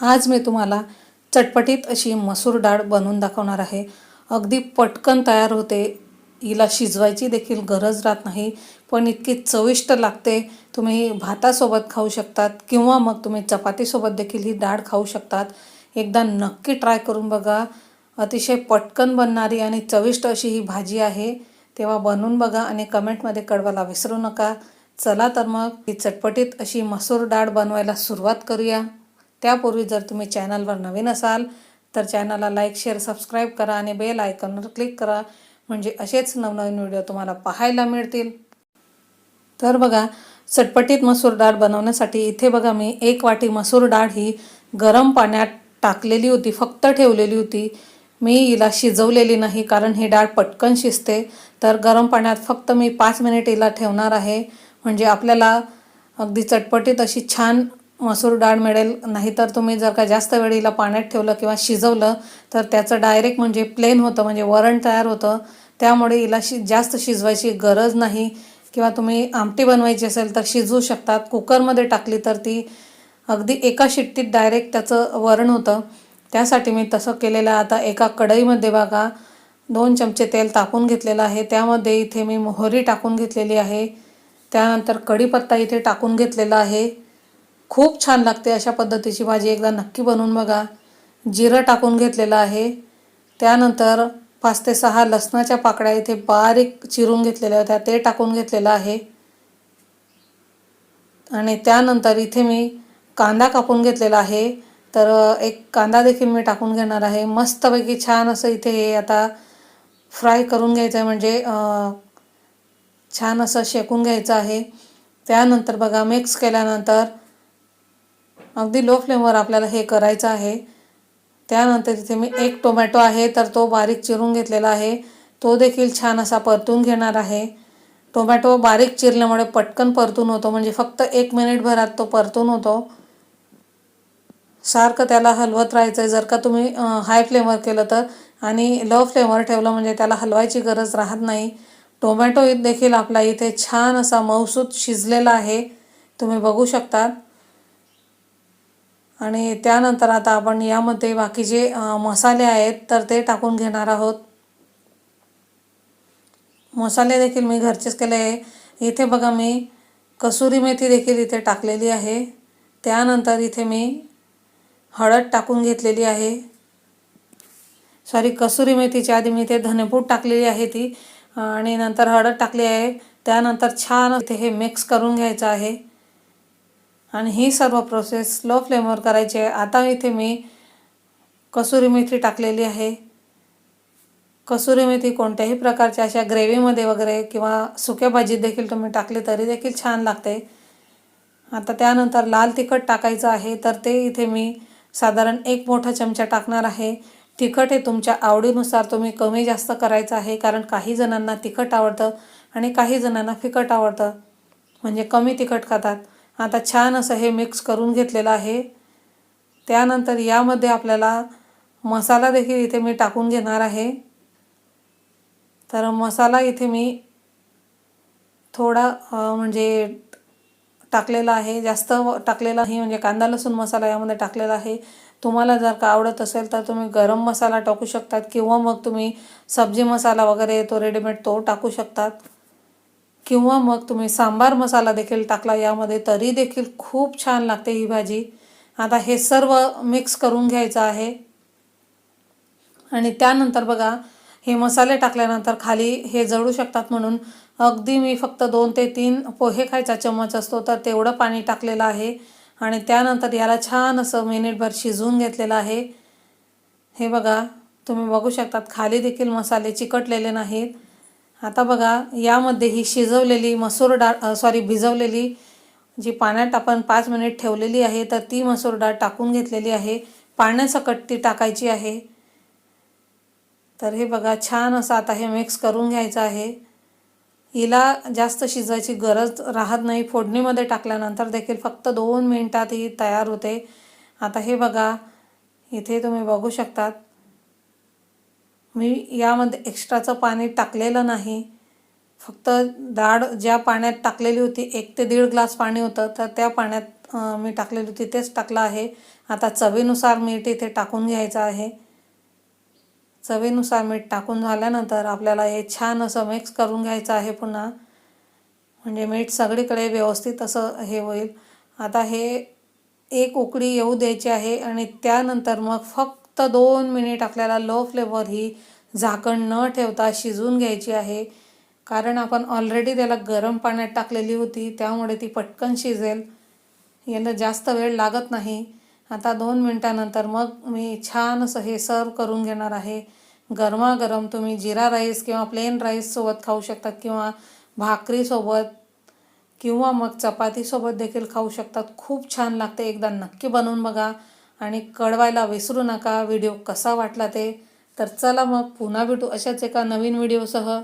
आज मी तुम्हाला चटपटीत अशी मसूर डाळ बनवून दाखवणार आहे. अगदी पटकन तयार होते. हिला शिजवायची देखील गरज राहत नाही पण इतकी चविष्ट लागते. तुम्ही भातासोबत खाऊ शकतात किंवा मग तुम्ही चपातीसोबत देखील ही डाळ खाऊ शकतात. एकदा नक्की ट्राय करून बघा. अतिशय पटकन बनणारी आणि चविष्ट अशी ही भाजी आहे. तेव्हा बनवून बघा आणि कमेंटमध्ये कळवायला विसरू नका. चला तर मग ही चटपटीत अशी मसूर डाळ बनवायला सुरुवात करूया. त्यापूर्वी जर तुम्ही चॅनलवर नवीन असाल तर चॅनलला लाईक शेअर सबस्क्राईब करा आणि बेल आयकॉनवर क्लिक करा. म्हणजे असेच नवनवीन व्हिडिओ तुम्हाला पाहायला मिळतील. तर बघा चटपटीत मसूर डाळ बनवण्यासाठी इथे बघा मी एक वाटी मसूर डाळ ही गरम पाण्यात टाकलेली होती फक्त ठेवलेली होती. मी हिला शिजवलेली नाही कारण ही डाळ पटकन शिजते. तर गरम पाण्यात फक्त मी पाच मिनिट हिला ठेवणार आहे. म्हणजे आपल्याला अगदी चटपटीत अशी छान मसूर डाळ मिळेल नाहीतर तुम्ही जर का जास्त वेळीला पाण्यात ठेवलं किंवा शिजवलं तर त्याचं डायरेक्ट म्हणजे प्लेन होतं म्हणजे वरण तयार होतं. त्यामुळे हिला शि जास्त शिजवायची गरज नाही. किंवा तुम्ही आमटी बनवायची असेल तर शिजवू शकतात. कुकरमध्ये टाकली तर ती अगदी एका शिट्टीत डायरेक्ट त्याचं वरण होतं. त्यासाठी मी तसं केलेलं आता एका कढईमध्ये बघा दोन चमचे तेल तापून घेतलेलं आहे. त्यामध्ये इथे मी मोहरी टाकून घेतलेली आहे. त्यानंतर कढीपत्ता इथे टाकून घेतलेला आहे. खूप छान लागते अशा पद्धतीची भाजी एकदा नक्की बनवून बघा. जिरं टाकून घेतलेलं आहे. त्यानंतर पाच ते सहा लसणाच्या पाकळ्या इथे बारीक चिरून घेतलेल्या होत्या. ते टाकून घेतलेलं आहे. आणि त्यानंतर इथे मी कांदा कापून घेतलेला आहे. तर एक कांदा देखील मी टाकून घेणार आहे. मस्तपैकी छान असं इथे हे आता फ्राय करून घ्यायचं आहे म्हणजे छान असं शेकून घ्यायचं आहे. त्यानंतर बघा मिक्स केल्यानंतर अगदी लो फ्लेमवर आपल्याला हे करायचं आहे. त्यानंतर तिथे मी एक टोमॅटो आहे तर तो बारीक चिरून घेतलेला आहे. तो देखील छान असा परतून घेणार आहे. टोमॅटो बारीक चिरल्यामुळे पटकन परतून होतो म्हणजे फक्त एक मिनिटभरात तो परतून होतो. सारखं त्याला हलवत राहायचं आहे जर का तुम्ही हाय फ्लेमवर केलं तर आणि लो फ्लेमवर ठेवलं म्हणजे त्याला हलवायची गरज राहत नाही. टोमॅटो देखील आपला इथे छान असा मऊसूत शिजलेला आहे. तुम्ही बघू शकतात. आणि त्यानंतर आता आपण यामध्ये बाकी जे मसाले आहेत तर ते टाकून घेणार आहोत. मसाले देखील मी घरचेच केले आहे. इथे बघा मी कसुरी मेथी देखील इथे टाकलेली आहे. त्यानंतर इथे मी हळद टाकून घेतलेली आहे. सॉरी कसुरी मेथीच्या आधी मी इथे धनेपूड टाकलेली आहे ती. आणि नंतर हळद टाकली आहे. त्यानंतर छान इथे हे मिक्स करून घ्यायचं आहे. आणि ही सर्व प्रोसेस स्लो फ्लेमवर करायची. आहे आता इथे मी कसुरी मेथी टाकलेली आहे. कसुरी मेथी कोणत्याही प्रकारच्या अशा ग्रेव्हीमध्ये वगैरे किंवा सुक्या भाजीत देखील तुम्ही टाकले तरी देखील छान लागते. आता त्यानंतर लाल तिखट टाकायचं आहे. तर ते इथे मी साधारण एक मोठा चमचा टाकणार आहे. तिखट हे तुमच्या आवडीनुसार तुम्ही कमी जास्त करायचं आहे. कारण काही जणांना तिखट आवडतं आणि काही जणांना फिकट आवडतं. म्हणजे कमी तिखट खातात. आता छान असं हे मिक्स करून घेतलेलं आहे. त्यानंतर यामध्ये आपल्याला मसाला देखील इथे मी टाकून घेणार आहे. तर मसाला इथे मी थोडा म्हणजे टाकलेला आहे. जास्त टाकलेला नाही म्हणजे कांदा लसूण मसाला यामध्ये टाकलेला आहे. तुम्हाला जर का आवडत असेल तर तुम्ही गरम मसाला टाकू शकतात किंवा मग तुम्ही सब्जी मसाला वगैरे तो रेडीमेड तो टाकू शकतात. किंवा मग तुम्ही सांबार मसाला देखील टाकला यामध्ये तरी देखील खूप छान लागते ही भाजी. आता हे सर्व मिक्स करून घ्यायचं आहे. आणि त्यानंतर बघा हे मसाले टाकल्यानंतर खाली हे जळू शकतात म्हणून अगदी मी फक्त दोन ते तीन पोहे खायचा चम्मच असतो तर तेवढं पाणी टाकलेलं आहे. आणि त्यानंतर याला छान असं मिनिटभर शिजवून घेतलेलं आहे. हे बघा तुम्ही बघू शकतात खाली देखील मसाले चिकटलेले नाहीत. आता बघा यामध्ये ही शिजवलेली मसूर डाळ सॉरी भिजवलेली जी पाण्यात आपण पाच मिनिट ठेवलेली आहे तर ती मसूर डाळ टाकून घेतलेली आहे. पाण्यासकट ती टाकायची आहे. तर हे बघा छान असं आता हे मिक्स करून घ्यायचं आहे. हिला जास्त शिजायची गरज राहत नाही. फोडणीमध्ये टाकल्यानंतर देखील फक्त दोन मिनटात ही तयार होते. आता हे बघा इथे तुम्ही बघू शकतात. मी यामध्ये एक्स्ट्राचं पाणी टाकलेलं नाही. फक्त डाळ ज्या पाण्यात टाकलेली होती एक ते दीड ग्लास पाणी होतं तर त्या पाण्यात मी टाकलेली होती तेच टाकलं आहे. आता चवीनुसार मीठ इथे टाकून घ्यायचं आहे. चवीनुसार मीठ टाकून झाल्यानंतर आपल्याला हे छान असं मिक्स करून घ्यायचं आहे पुन्हा. म्हणजे मीठ सगळीकडे व्यवस्थित असं हे होईल. आता हे एक उकळी येऊ द्यायची आहे आणि त्यानंतर मग फक्त फक्त दोन मिनिट आपल्याला लो फ्लेवर ही झाकण न ठेवता शिजवून घ्यायची आहे. कारण आपण ऑलरेडी त्याला गरम पाण्यात टाकलेली होती त्यामुळे ती पटकन शिजेल. याला जास्त वेळ लागत नाही. आता दोन मिनटानंतर मग मी छान असं हे सर्व करून घेणार आहे. गरमागरम तुम्ही जिरा राईस किंवा प्लेन राईससोबत खाऊ शकतात किंवा भाकरीसोबत किंवा मग चपातीसोबत देखील खाऊ शकतात. खूप छान लागते. एकदा नक्की बनवून बघा. आणि कळवायला विसरू नका. व्हिडिओ कसा वाटला ते? तर चला मग पुन्हा भेटू अशाच एका नवीन व्हिडिओसह.